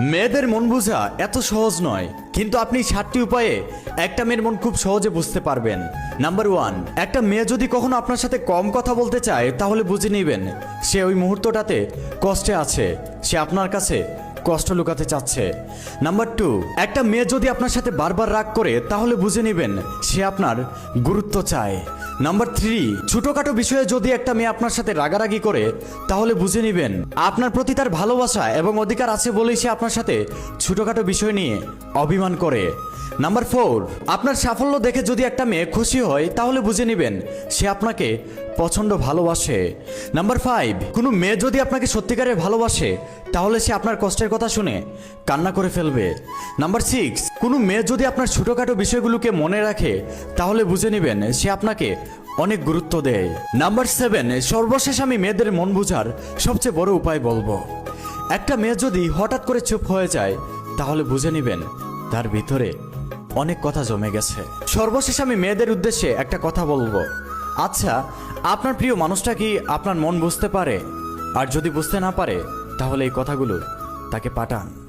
মেয়েদের মন বোঝা এত সহজ নয়, কিন্তু আপনি সাতটি উপায়ে একটা মেয়ের মন খুব সহজে বুঝতে পারবেন। নাম্বার ওয়ান একটা মেয়ে যদি কখনো আপনার সাথে কম কথা বলতে চায়, তাহলে বুঝে নেবেন, সে ওই মুহূর্তটাতে কষ্টে আছে, সে আপনার কাছে কষ্ট লুকাতে চাচ্ছে। নাম্বার টু একটা মেয়ে যদি আপনার সাথে বারবার রাগ করে, তাহলে বুঝে নেবেন, সে আপনার গুরুত্ব চায়। নাম্বার থ্রি ছোটখাটো বিষয়ে যদি একটা মেয়ে আপনার সাথে রাগারাগি করে, তাহলে বুঝে নেবেন, আপনার প্রতি তার ভালোবাসা এবং অধিকার আছে বলেই সে আপনার সাথে ছোটখাটো বিষয় নিয়ে অভিমান করে। নাম্বার ফোর আপনার সাফল্য দেখে যদি একটা মেয়ে খুশি হয়, তাহলে বুঝে নেবেন, সে আপনাকে পছন্দ ভালোবাসে। নাম্বার ফাইভ কোনো মেয়ে যদি আপনাকে সত্যিকারের ভালোবাসে, তাহলে সে আপনার কষ্টের কথা শুনে কান্না করে ফেলবে। নাম্বার সিক্স কোনো মেয়ে যদি আপনার ছোটোখাটো বিষয়গুলোকে মনে রাখে, তাহলে বুঝে নেবেন সে আপনাকে অনেক গুরুত্ব দেয়। নাম্বার সেভেন সর্বশেষ আমি মেয়েদের মন বোঝার সবচেয়ে বড় উপায় বলব। একটা মেয়ে যদি হঠাৎ করে চুপ হয়ে যায়, তাহলে বুঝে নেবেন তার ভিতরে অনেক কথা জমে গেছে। সর্বশেষ আমি মেয়েদের উদ্দেশ্যে একটা কথা বলব। আচ্ছা আপনার প্রিয় মানুষটা কি আপনার মন বুঝতে পারে? আর যদি বুঝতে না পারে, তাহলে এই কথাগুলো তাকে পাঠান।